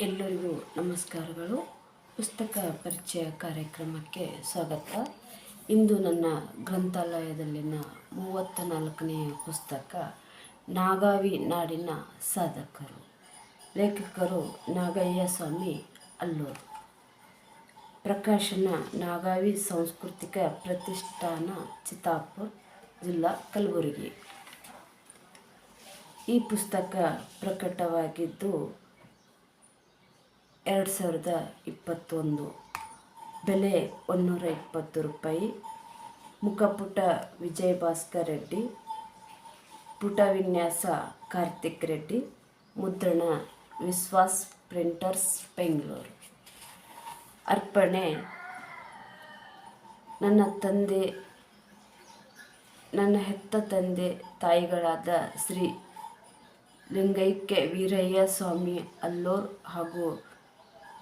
ಎಲ್ಲರಿಗೂ ನಮಸ್ಕಾರಗಳು. ಪುಸ್ತಕ ಪರಿಚಯ ಕಾರ್ಯಕ್ರಮಕ್ಕೆ ಸ್ವಾಗತ. ಇಂದು ನನ್ನ ಗ್ರಂಥಾಲಯದಲ್ಲಿನ ಮೂವತ್ತ ನಾಲ್ಕನೆಯ ಪುಸ್ತಕ, ನಾಗಾವಿ ನಾಡಿನ ಸಾಧಕರು. ಲೇಖಕರು ನಾಗಯ್ಯ ಸ್ವಾಮಿ ಅಲ್ಲೂರು. ಪ್ರಕಾಶನ ನಾಗಾವಿ ಸಾಂಸ್ಕೃತಿಕ ಪ್ರತಿಷ್ಠಾನ, ಚಿತ್ತಾಪುರ್ ಜಿಲ್ಲಾ ಕಲಬುರಗಿ. ಈ ಪುಸ್ತಕ ಪ್ರಕಟವಾಗಿದ್ದು ಎರಡು ಸಾವಿರದ ಇಪ್ಪತ್ತೊಂದು. ಬೆಲೆ ಒಂನ್ನೂರ ಇಪ್ಪತ್ತು ರೂಪಾಯಿ. ಮುಖಪುಟ ವಿಜಯ್ ಭಾಸ್ಕರ್ ರೆಡ್ಡಿ. ಪುಟ ವಿನ್ಯಾಸ ಕಾರ್ತಿಕ್ ರೆಡ್ಡಿ. ಮುದ್ರಣ ವಿಶ್ವಾಸ್ ಪ್ರಿಂಟರ್ಸ್ ಬೆಂಗಳೂರು. ಅರ್ಪಣೆ ನನ್ನ ತಂದೆ, ನನ್ನ ಹೆತ್ತ ತಂದೆ, ತಾಯಿಗಳಾದ ಶ್ರೀ ಲಿಂಗೈಕ್ಯ ವೀರಯ್ಯ ಸ್ವಾಮಿ ಅಲ್ಲೋರ್ ಹಾಗೂ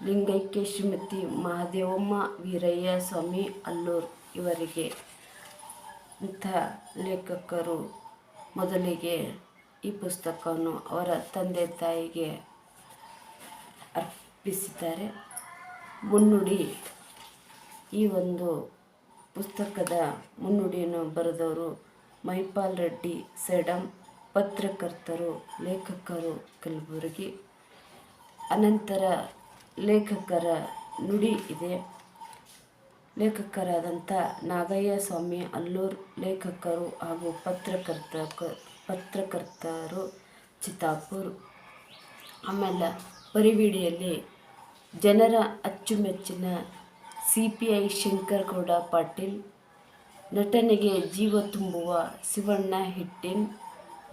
ಲಿಂಗೈಕ್ಯ ಶ್ರೀಮತಿ ಮಹಾದೇವಮ್ಮ, ವೀರಯ್ಯ ಸ್ವಾಮಿ, ಅಲ್ಲೂರ್ ಇವರಿಗೆ ಇಂಥ ಲೇಖಕರು ಮೊದಲಿಗೆ ಈ ಪುಸ್ತಕವನ್ನು ಅವರ ತಂದೆ ತಾಯಿಗೆ ಅರ್ಪಿಸಿದ್ದಾರೆ. ಮುನ್ನುಡಿ ಈ ಒಂದು ಪುಸ್ತಕದ ಮುನ್ನುಡಿಯನ್ನು ಬರೆದವರು ಮೈಪಾಲ್ ರೆಡ್ಡಿ ಸೇಡಂ, ಪತ್ರಕರ್ತರು, ಲೇಖಕರು ಕಲಬುರಗಿ ಅನಂತರ ಲೇಖಕರ ನುಡಿ ಇದೆ. ಲೇಖಕರಾದಂಥ ನಾಗಯ್ಯ ಸ್ವಾಮಿ ಅಲ್ಲೂರ್ ಲೇಖಕರು ಹಾಗೂ ಪತ್ರಕರ್ತ ಪತ್ರಕರ್ತರು ಚಿತ್ತಾಪುರ್. ಆಮೇಲೆ ಪರಿವಿಡಿಯಲ್ಲಿ ಜನರ ಅಚ್ಚುಮೆಚ್ಚಿನ C P I Shankargouda Patil, ನಟನೆಗೆ ಜೀವ ತುಂಬುವ ಶಿವಣ್ಣ ಹಿಟ್ಟಿನ್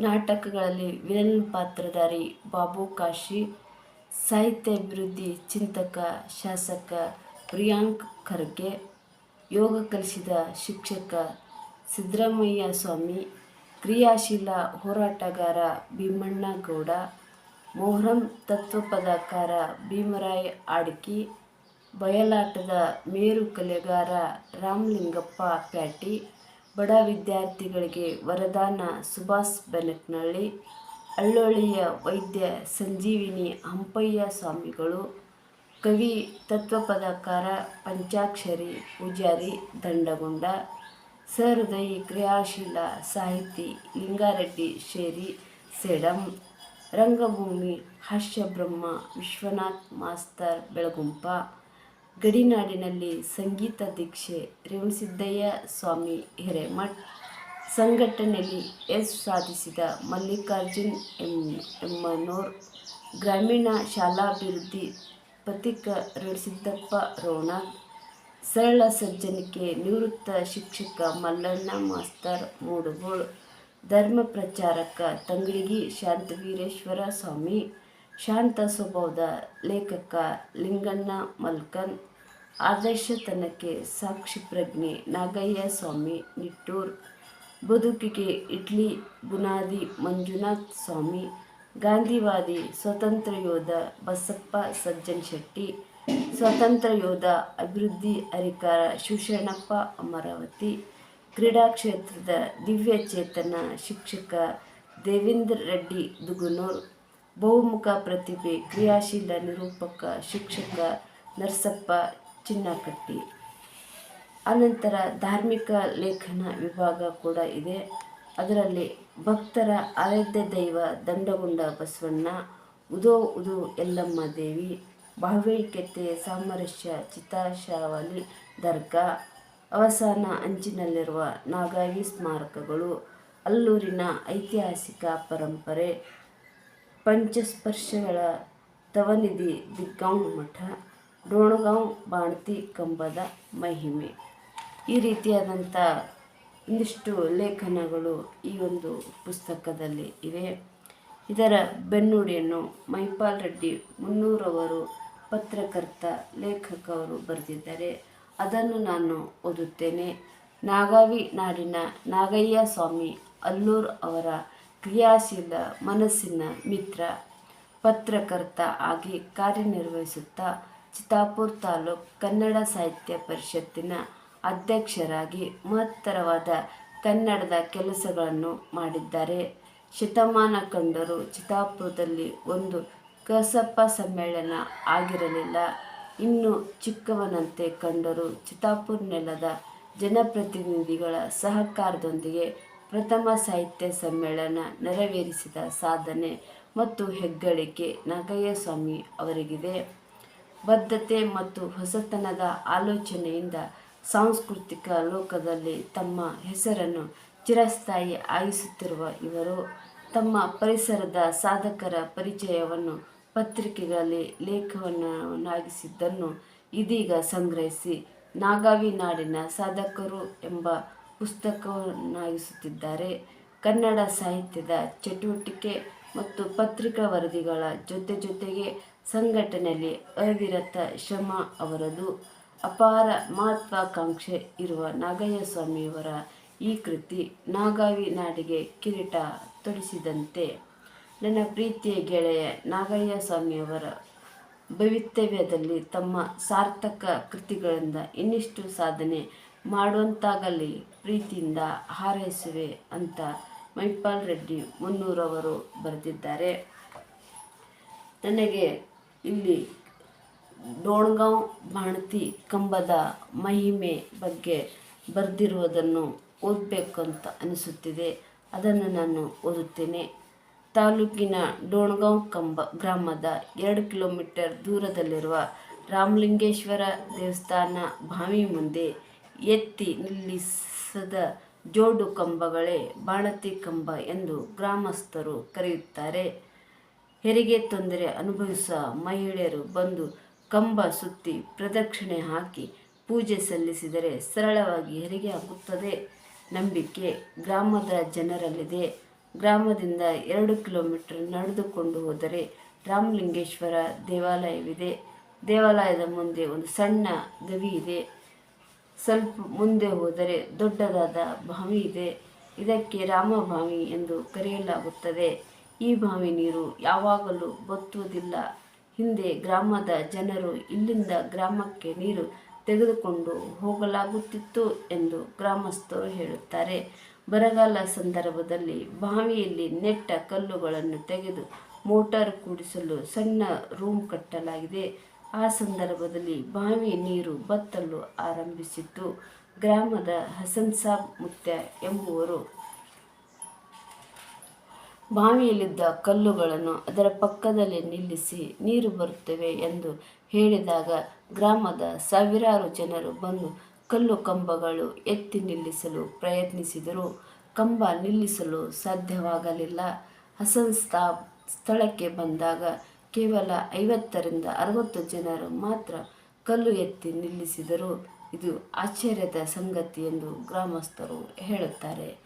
ನಾಟಕಗಳಲ್ಲಿ ವಿಲನ್ ಪಾತ್ರಧಾರಿ ಬಾಬು ಕಾಶಿ ಸಾಹಿತ್ಯ ಅಭಿವೃದ್ಧಿ ಚಿಂತಕ ಶಾಸಕ ಪ್ರಿಯಾಂಕ್ ಖರ್ಗೆ, ಯೋಗ ಕಲಿಸಿದ ಶಿಕ್ಷಕ ಸಿದ್ದರಾಮಯ್ಯ ಸ್ವಾಮಿ, ಕ್ರಿಯಾಶೀಲ ಹೋರಾಟಗಾರ ಭೀಮಣ್ಣಗೌಡ, ಮೊಹರಂ ತತ್ವಪದಕಾರ ಭೀಮರಾಯ್ ಆಡ್ಕಿ, ಬಯಲಾಟದ ಮೇರು ಕಲೆಗಾರ ರಾಮಲಿಂಗಪ್ಪ ಪ್ಯಾಟಿ, ಬಡ ವಿದ್ಯಾರ್ಥಿಗಳಿಗೆ ವರದಾನ ಸುಭಾಷ್ ಬೆನಕನಹಳ್ಳಿ ಅಳ್ಳೊಳ್ಳಿಯ ವೈದ್ಯ ಸಂಜೀವಿನಿ ಹಂಪಯ್ಯ ಸ್ವಾಮಿಗಳು, ಕವಿ ತತ್ವಪದಕಾರ ಪಂಚಾಕ್ಷರಿ ಪೂಜಾರಿ ದಂಡಗೊಂಡ, ಸಹೃದಯಿ ಕ್ರಿಯಾಶೀಲ ಸಾಹಿತಿ ಲಿಂಗಾರೆಡ್ಡಿ ಶೇರಿ ಸೇಡಂ, ರಂಗಭೂಮಿ ಹರ್ಷಬ್ರಹ್ಮ ವಿಶ್ವನಾಥ್ ಮಾಸ್ತರ್ ಬೆಳಗುಂಪ, ಗಡಿನಾಡಿನಲ್ಲಿ ಸಂಗೀತ ದೀಕ್ಷೆ ರೇವಣಸಿದ್ದಯ್ಯ ಸ್ವಾಮಿ ಹಿರೇಮಠ್ ಸಂಘಟನೆಯಲ್ಲಿ ಯಶ್ ಸಾಧಿಸಿದ ಮಲ್ಲಿಕಾರ್ಜುನ್ ಎಂ, ಎಮ್ಮನೋರ್ ಗ್ರಾಮೀಣ ಶಾಲಾಭಿವೃದ್ಧಿ ಪಥಿಕ ರಣಸಿದ್ದಪ್ಪ ರೋಣ ಸರಳ ಸಜ್ಜನಿಕೆ ನಿವೃತ್ತ ಶಿಕ್ಷಕ ಮಲ್ಲಣ್ಣ ಮಾಸ್ತರ್ ಮೂಡುಗೋಳ್, ಧರ್ಮ ಪ್ರಚಾರಕ ತಂಗಡಿಗಿ ಶಾಂತವೀರೇಶ್ವರ ಸ್ವಾಮಿ, ಶಾಂತ ಸ್ವಭಾವದ ಲೇಖಕ ಲಿಂಗಣ್ಣ ಮಲ್ಕನ್, ಆದರ್ಶತನಕ್ಕೆ ಸಾಕ್ಷಿ ಪ್ರಜ್ಞೆ ನಾಗಯ್ಯ ಸ್ವಾಮಿ, ನಿಟ್ಟೂರ್ ಬದುಕಿಗೆ ಇಡ್ಲಿ ಬುನಾದಿ ಮಂಜುನಾಥ್ ಸ್ವಾಮಿ, ಗಾಂಧಿವಾದಿ ಸ್ವತಂತ್ರ ಯೋಧ ಬಸಪ್ಪ ಸಜ್ಜನ್ ಶೆಟ್ಟಿ, ಸ್ವತಂತ್ರ ಯೋಧ ಅಭಿವೃದ್ಧಿ ಅಧಿಕಾರ ಶಿವಶರಣಪ್ಪ ಅಮರಾವತಿ, ಕ್ರೀಡಾ ಕ್ಷೇತ್ರದ ದಿವ್ಯ ಚೇತನ ಶಿಕ್ಷಕ ದೇವೇಂದ್ರ ರೆಡ್ಡಿ ದುಗುನೂರ್, ಬಹುಮುಖ ಪ್ರತಿಭೆ ಕ್ರಿಯಾಶೀಲ ನಿರೂಪಕ ಶಿಕ್ಷಕ ನರಸಪ್ಪ ಚಿನ್ನಕಟ್ಟಿ. ಅನಂತರ ಧಾರ್ಮಿಕ ಲೇಖನ ವಿಭಾಗ ಕೂಡ ಇದೆ. ಅದರಲ್ಲಿ ಭಕ್ತರ ಆರಾಧ್ಯ ದೈವ ದಂಡಗುಂಡ ಬಸವಣ್ಣ, ಉದೋ ಉದು ಎಲ್ಲಮ್ಮ ದೇವಿ ಭಾವೈಕ್ಯತೆ ಸಾಮರಸ್ಯ ಚಿತಾಶಾವಲಿ ದರ್ಗಾ, ಅವಸಾನ ಅಂಚಿನಲ್ಲಿರುವ ನಾಗಾವಿ ಸ್ಮಾರಕಗಳು, ಅಲ್ಲೂರಿನ ಐತಿಹಾಸಿಕ ಪರಂಪರೆ, ಪಂಚಸ್ಪರ್ಶಗಳ ತವನಿಧಿ ದಿಗ್ಗಾಂವ್ ಮಠ ಡೋಣಗಾಂವ್ ಬಾಣತಿ ಕಂಬದ ಮಹಿಮೆ. ಈ ರೀತಿಯಾದಂಥ ಒಂದಿಷ್ಟು ಲೇಖನಗಳು ಈ ಒಂದು ಪುಸ್ತಕದಲ್ಲಿ ಇವೆ. ಇದರ ಬೆನ್ನುಡಿಯನ್ನು ಮೈಪಾಲ್ ರೆಡ್ಡಿ ಮುನ್ನೂರವರು ಪತ್ರಕರ್ತ ಲೇಖಕವರು ಬರೆದಿದ್ದಾರೆ. ಅದನ್ನು ನಾನು ಓದುತ್ತೇನೆ. ನಾಗಾವಿ ನಾಡಿನ ನಾಗಯ್ಯ ಸ್ವಾಮಿ ಅಲ್ಲೂರ್ ಅವರ ಕ್ರಿಯಾಶೀಲ ಮನಸ್ಸಿನ ಮಿತ್ರ, ಪತ್ರಕರ್ತ ಆಗಿ ಕಾರ್ಯನಿರ್ವಹಿಸುತ್ತಾ ಚಿತ್ತಾಪುರ್ ತಾಲೂಕ್ ಕನ್ನಡ ಸಾಹಿತ್ಯ ಪರಿಷತ್ತಿನ ಅಧ್ಯಕ್ಷರಾಗಿ ಮಹತ್ತರವಾದ ಕನ್ನಡದ ಕೆಲಸಗಳನ್ನು ಮಾಡಿದ್ದಾರೆ. ಶತಮಾನ ಕಂಡರು ಚಿತ್ತಾಪುರದಲ್ಲಿ ಒಂದು ಕಸಪ ಸಮ್ಮೇಳನ ಆಗಿರಲಿಲ್ಲ. ಇನ್ನು ಚಿಕ್ಕವನಂತೆ ಕಂಡರೂ ಚಿತ್ತಾಪುರ ನೆಲದ ಜನಪ್ರತಿನಿಧಿಗಳ ಸಹಕಾರದೊಂದಿಗೆ ಪ್ರಥಮ ಸಾಹಿತ್ಯ ಸಮ್ಮೇಳನ ನೆರವೇರಿಸಿದ ಸಾಧನೆ ಮತ್ತು ಹೆಗ್ಗಳಿಕೆ ನಾಗಯ್ಯ ಸ್ವಾಮಿ ಅವರಿಗಿದೆ. ಬದ್ಧತೆ ಮತ್ತು ಹೊಸತನದ ಆಲೋಚನೆಯಿಂದ ಸಾಂಸ್ಕೃತಿಕ ಲೋಕದಲ್ಲಿ ತಮ್ಮ ಹೆಸರನ್ನು ಚಿರಸ್ಥಾಯಿ ಆಯಿಸುತ್ತಿರುವ ಇವರು ತಮ್ಮ ಪರಿಸರದ ಸಾಧಕರ ಪರಿಚಯವನ್ನು ಪತ್ರಿಕೆಗಳಲ್ಲಿ ಲೇಖವನ್ನಾಗಿಸಿದ್ದನ್ನು ಇದೀಗ ಸಂಗ್ರಹಿಸಿ ನಾಗಾವಿ ನಾಡಿನ ಸಾಧಕರು ಎಂಬ ಪುಸ್ತಕವನ್ನಾಗಿಸುತ್ತಿದ್ದಾರೆ. ಕನ್ನಡ ಸಾಹಿತ್ಯದ ಚಟುವಟಿಕೆ ಮತ್ತು ಪತ್ರಿಕಾ ವರದಿಗಳ ಜೊತೆ ಜೊತೆಗೆ ಸಂಘಟನೆಯಲ್ಲಿ ಅವಿರತ ಶ್ರಮ ಅವರದು. ಅಪಾರ ಮಹತ್ವಾಕಾಂಕ್ಷೆ ಇರುವ ನಾಗಯ್ಯ ಸ್ವಾಮಿಯವರ ಈ ಕೃತಿ ನಾಗಾವಿ ನಾಡಿಗೆ ಕಿರೀಟ ತೊಡಿಸಿದಂತೆ. ನನ್ನ ಪ್ರೀತಿಯ ಗೆಳೆಯ ನಾಗಯ್ಯ ಸ್ವಾಮಿಯವರ ಭವಿತವ್ಯದಲ್ಲಿ ತಮ್ಮ ಸಾರ್ಥಕ ಕೃತಿಗಳಿಂದ ಇನ್ನಿಷ್ಟು ಸಾಧನೆ ಮಾಡುವಂತಾಗಲಿ, ಪ್ರೀತಿಯಿಂದ ಹಾರೈಸುವೆ ಅಂತ ಮೈಪಾಲ್ ರೆಡ್ಡಿ ಮುನ್ನೂರವರು ಬರೆದಿದ್ದಾರೆ. ನನಗೆ ಇಲ್ಲಿ ಡೋಣ್ಗಾಂವ್ ಬಾಣತಿ ಕಂಬದ ಮಹಿಮೆ ಬಗ್ಗೆ ಬರೆದಿರುವುದನ್ನು ಓದಬೇಕು ಅಂತ ಅನಿಸುತ್ತಿದೆ. ಅದನ್ನು ನಾನು ಓದುತ್ತೇನೆ. ತಾಲೂಕಿನ ಡೋಣ್ಗಾಂವ್ ಕಂಬ ಗ್ರಾಮದ ಎರಡು ಕಿಲೋಮೀಟರ್ ದೂರದಲ್ಲಿರುವ ರಾಮಲಿಂಗೇಶ್ವರ ದೇವಸ್ಥಾನ ಬಾವಿ ಮುಂದೆ ಎತ್ತಿ ನಿಲ್ಲಿಸದ ಜೋಡು ಕಂಬಗಳೇ ಬಾಣತಿ ಕಂಬ ಎಂದು ಗ್ರಾಮಸ್ಥರು ಕರೆಯುತ್ತಾರೆ. ಹೆರಿಗೆ ತೊಂದರೆ ಅನುಭವಿಸುವ ಮಹಿಳೆಯರು ಬಂದು ಕಂಬ ಸುತ್ತಿ ಪ್ರದಕ್ಷಿಣೆ ಹಾಕಿ ಪೂಜೆ ಸಲ್ಲಿಸಿದರೆ ಸರಳವಾಗಿ ಹೆರಿಗೆ ಆಗುತ್ತದೆ ನಂಬಿಕೆ ಗ್ರಾಮದ ಜನರಲ್ಲಿದೆ. ಗ್ರಾಮದಿಂದ ಎರಡು ಕಿಲೋಮೀಟರ್ ನಡೆದುಕೊಂಡು ಹೋದರೆ ರಾಮಲಿಂಗೇಶ್ವರ ದೇವಾಲಯವಿದೆ. ದೇವಾಲಯದ ಮುಂದೆ ಒಂದು ಸಣ್ಣ ಗವಿ ಇದೆ. ಸ್ವಲ್ಪ ಮುಂದೆ ಹೋದರೆ ದೊಡ್ಡದಾದ ಬಾವಿ ಇದೆ. ಇದಕ್ಕೆ ರಾಮಭಾವಿ ಎಂದು ಕರೆಯಲಾಗುತ್ತದೆ. ಈ ಬಾವಿ ನೀರು ಯಾವಾಗಲೂ ಬತ್ತುವುದಿಲ್ಲ. ಹಿಂದೆ ಗ್ರಾಮದ ಜನರು ಇಲ್ಲಿಂದ ಗ್ರಾಮಕ್ಕೆ ನೀರು ತೆಗೆದುಕೊಂಡು ಹೋಗಲಾಗುತ್ತಿತ್ತು ಎಂದು ಗ್ರಾಮಸ್ಥರು ಹೇಳುತ್ತಾರೆ. ಬರಗಾಲ ಸಂದರ್ಭದಲ್ಲಿ ಬಾವಿಯಲ್ಲಿ ನೆಟ್ಟ ಕಲ್ಲುಗಳನ್ನು ತೆಗೆದು ಮೋಟಾರ್ ಕೂಡಿಸಲು ಸಣ್ಣ ರೂಮ್ ಕಟ್ಟಲಾಗಿದೆ. ಆ ಸಂದರ್ಭದಲ್ಲಿ ಬಾವಿ ನೀರು ಬತ್ತಲು ಆರಂಭಿಸಿತ್ತು. ಗ್ರಾಮದ ಹಸನ್ ಸಾಬ್ ಮುತ್ಯ ಎಂಬುವರು ಬಾವಿಯಲ್ಲಿದ್ದ ಕಲ್ಲುಗಳನ್ನು ಅದರ ಪಕ್ಕದಲ್ಲಿ ನಿಲ್ಲಿಸಿ ನೀರು ಬರುತ್ತವೆ ಎಂದು ಹೇಳಿದಾಗ ಗ್ರಾಮದ ಸಾವಿರಾರು ಜನರು ಬಂದು ಕಲ್ಲು ಕಂಬಗಳು ಎತ್ತಿ ನಿಲ್ಲಿಸಲು ಪ್ರಯತ್ನಿಸಿದರು. ಕಂಬ ನಿಲ್ಲಿಸಲು ಸಾಧ್ಯವಾಗಲಿಲ್ಲ. ಹಸನ್ ಸಾಬ್ ಸ್ಥಳಕ್ಕೆ ಬಂದಾಗ ಕೇವಲ ಐವತ್ತರಿಂದ ಅರವತ್ತು ಜನರು ಮಾತ್ರ ಕಲ್ಲು ಎತ್ತಿ ನಿಲ್ಲಿಸಿದರು. ಇದು ಆಶ್ಚರ್ಯದ ಸಂಗತಿ ಎಂದು ಗ್ರಾಮಸ್ಥರು ಹೇಳುತ್ತಾರೆ.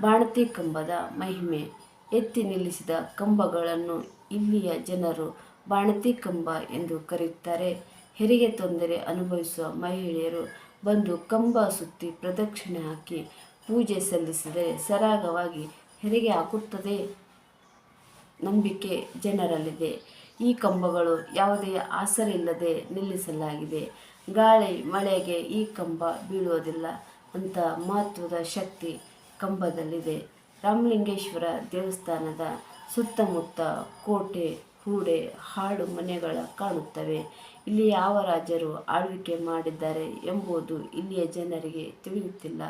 ಬಾಣತಿ ಕಂಬದ ಮಹಿಮೆ. ಎತ್ತಿ ನಿಲ್ಲಿಸಿದ ಕಂಬಗಳನ್ನು ಇಲ್ಲಿಯ ಜನರು ಬಾಣತಿ ಕಂಬ ಎಂದು ಕರೆಯುತ್ತಾರೆ. ಹೆರಿಗೆ ತೊಂದರೆ ಅನುಭವಿಸುವ ಮಹಿಳೆಯರು ಬಂದು ಕಂಬ ಸುತ್ತಿ ಪ್ರದಕ್ಷಿಣೆ ಹಾಕಿ ಪೂಜೆ ಸಲ್ಲಿಸಿದರೆ ಸರಾಗವಾಗಿ ಹೆರಿಗೆ ಹಾಕುತ್ತದೆ. ನಂಬಿಕೆ ಜನರಲ್ಲಿದೆ. ಈ ಕಂಬಗಳು ಯಾವುದೇ ಆಸರಿಲ್ಲದೆ ನಿಲ್ಲಿಸಲಾಗಿದೆ. ಗಾಳಿ ಮಳೆಗೆ ಈ ಕಂಬ ಬೀಳುವುದಿಲ್ಲ. ಅಂತ ಮಹತ್ವದ ಶಕ್ತಿ ಕಂಬದಲ್ಲಿದೆ. ರಾಮಲಿಂಗೇಶ್ವರ ದೇವಸ್ಥಾನದ ಸುತ್ತಮುತ್ತ ಕೋಟೆ, ಹೂಡೆ, ಹಾಡು ಮನೆಗಳ ಕಾಣುತ್ತವೆ. ಇಲ್ಲಿ ಯಾವ ರಾಜರು ಆಳ್ವಿಕೆ ಮಾಡಿದ್ದಾರೆ ಎಂಬುದು ಇಲ್ಲಿಯ ಜನರಿಗೆ ತಿಳಿಯುತ್ತಿಲ್ಲ.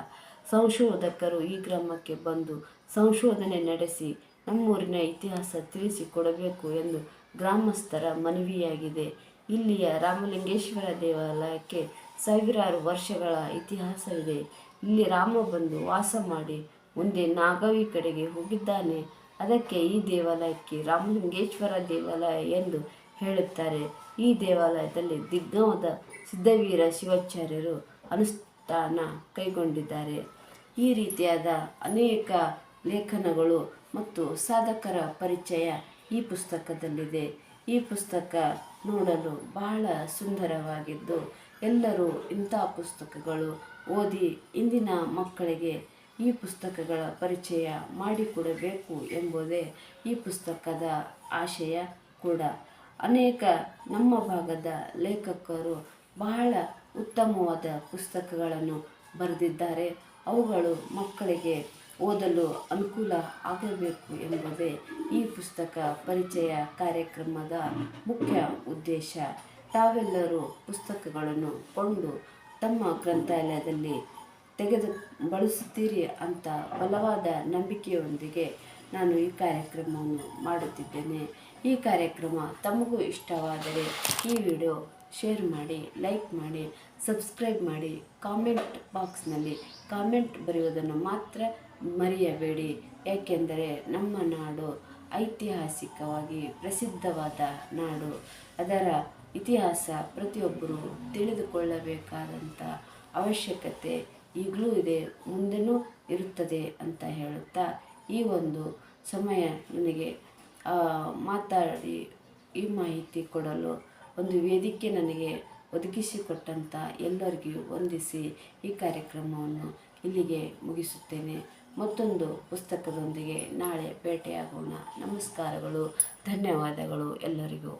ಸಂಶೋಧಕರು ಈ ಗ್ರಾಮಕ್ಕೆ ಬಂದು ಸಂಶೋಧನೆ ನಡೆಸಿ ನಮ್ಮೂರಿನ ಇತಿಹಾಸ ತಿಳಿಸಿಕೊಡಬೇಕು ಎಂದು ಗ್ರಾಮಸ್ಥರ ಮನವಿಯಾಗಿದೆ. ಇಲ್ಲಿಯ ರಾಮಲಿಂಗೇಶ್ವರ ದೇವಾಲಯಕ್ಕೆ ಸಾವಿರಾರು ವರ್ಷಗಳ ಇತಿಹಾಸವಿದೆ. ಇಲ್ಲಿ ರಾಮ ಬಂದು ವಾಸ ಮಾಡಿ ಮುಂದೆ ನಾಗವಿ ಕಡೆಗೆ ಹೋಗಿದ್ದಾನೆ. ಅದಕ್ಕೆ ಈ ದೇವಾಲಯಕ್ಕೆ ರಾಮಲಿಂಗೇಶ್ವರ ದೇವಾಲಯ ಎಂದು ಹೇಳುತ್ತಾರೆ. ಈ ದೇವಾಲಯದಲ್ಲಿ ದಿಗ್ಗಮದ ಸಿದ್ಧವೀರ ಶಿವಾಚಾರ್ಯರು ಅನುಷ್ಠಾನ ಕೈಗೊಂಡಿದ್ದಾರೆ. ಈ ರೀತಿಯಾದ ಅನೇಕ ಲೇಖನಗಳು ಮತ್ತು ಸಾಧಕರ ಪರಿಚಯ ಈ ಪುಸ್ತಕದಲ್ಲಿದೆ. ಈ ಪುಸ್ತಕ ನೋಡಲು ಬಹಳ ಸುಂದರವಾಗಿದ್ದು ಎಲ್ಲರೂ ಇಂಥ ಪುಸ್ತಕಗಳು ಓದಿ ಇಂದಿನ ಮಕ್ಕಳಿಗೆ ಈ ಪುಸ್ತಕಗಳ ಪರಿಚಯ ಮಾಡಿಕೊಡಬೇಕು ಎಂಬುದೇ ಈ ಪುಸ್ತಕದ ಆಶಯ ಕೂಡ. ಅನೇಕ ನಮ್ಮ ಭಾಗದ ಲೇಖಕರು ಬಹಳ ಉತ್ತಮವಾದ ಪುಸ್ತಕಗಳನ್ನು ಬರೆದಿದ್ದಾರೆ. ಅವುಗಳು ಮಕ್ಕಳಿಗೆ ಓದಲು ಅನುಕೂಲ ಆಗಬೇಕು ಎಂಬುದೇ ಈ ಪುಸ್ತಕ ಪರಿಚಯ ಕಾರ್ಯಕ್ರಮದ ಮುಖ್ಯ ಉದ್ದೇಶ. ತಾವೆಲ್ಲರೂ ಪುಸ್ತಕಗಳನ್ನು ಕೊಂಡು ತಮ್ಮ ಗ್ರಂಥಾಲಯದಲ್ಲಿ ತೆಗೆದು ಬಳಸುತ್ತೀರಿ ಅಂತ ಬಲವಾದ ನಂಬಿಕೆಯೊಂದಿಗೆ ನಾನು ಈ ಕಾರ್ಯಕ್ರಮವನ್ನು ಮಾಡುತ್ತಿದ್ದೇನೆ. ಈ ಕಾರ್ಯಕ್ರಮ ತಮಗೂ ಇಷ್ಟವಾದರೆ ಈ ವಿಡಿಯೋ ಶೇರ್ ಮಾಡಿ, ಲೈಕ್ ಮಾಡಿ, ಸಬ್ಸ್ಕ್ರೈಬ್ ಮಾಡಿ. ಕಾಮೆಂಟ್ ಬಾಕ್ಸ್ನಲ್ಲಿ ಕಾಮೆಂಟ್ ಬರೆಯುವುದನ್ನು ಮಾತ್ರ ಮರೆಯಬೇಡಿ. ಏಕೆಂದರೆ ನಮ್ಮ ನಾಡು ಐತಿಹಾಸಿಕವಾಗಿ ಪ್ರಸಿದ್ಧವಾದ ನಾಡು. ಅದರ ಇತಿಹಾಸ ಪ್ರತಿಯೊಬ್ಬರೂ ತಿಳಿದುಕೊಳ್ಳಬೇಕಾದಂಥ ಅವಶ್ಯಕತೆ ಈಗಲೂ ಇದೆ, ಮುಂದೆನೂ ಇರುತ್ತದೆ ಅಂತ ಹೇಳುತ್ತಾ ಈ ಒಂದು ಸಮಯ ನನಗೆ ಮಾತಾಡಿ ಈ ಮಾಹಿತಿ ಕೊಡಲು ಒಂದು ವೇದಿಕೆ ನನಗೆ ಒದಗಿಸಿಕೊಟ್ಟಂಥ ಎಲ್ಲರಿಗೂ ವಂದಿಸಿ ಈ ಕಾರ್ಯಕ್ರಮವನ್ನು ಇಲ್ಲಿಗೆ ಮುಗಿಸುತ್ತೇನೆ. ಮತ್ತೊಂದು ಪುಸ್ತಕದೊಂದಿಗೆ ನಾಳೆ ಭೇಟಿಯಾಗೋಣ. ನಮಸ್ಕಾರಗಳು, ಧನ್ಯವಾದಗಳು ಎಲ್ಲರಿಗೂ.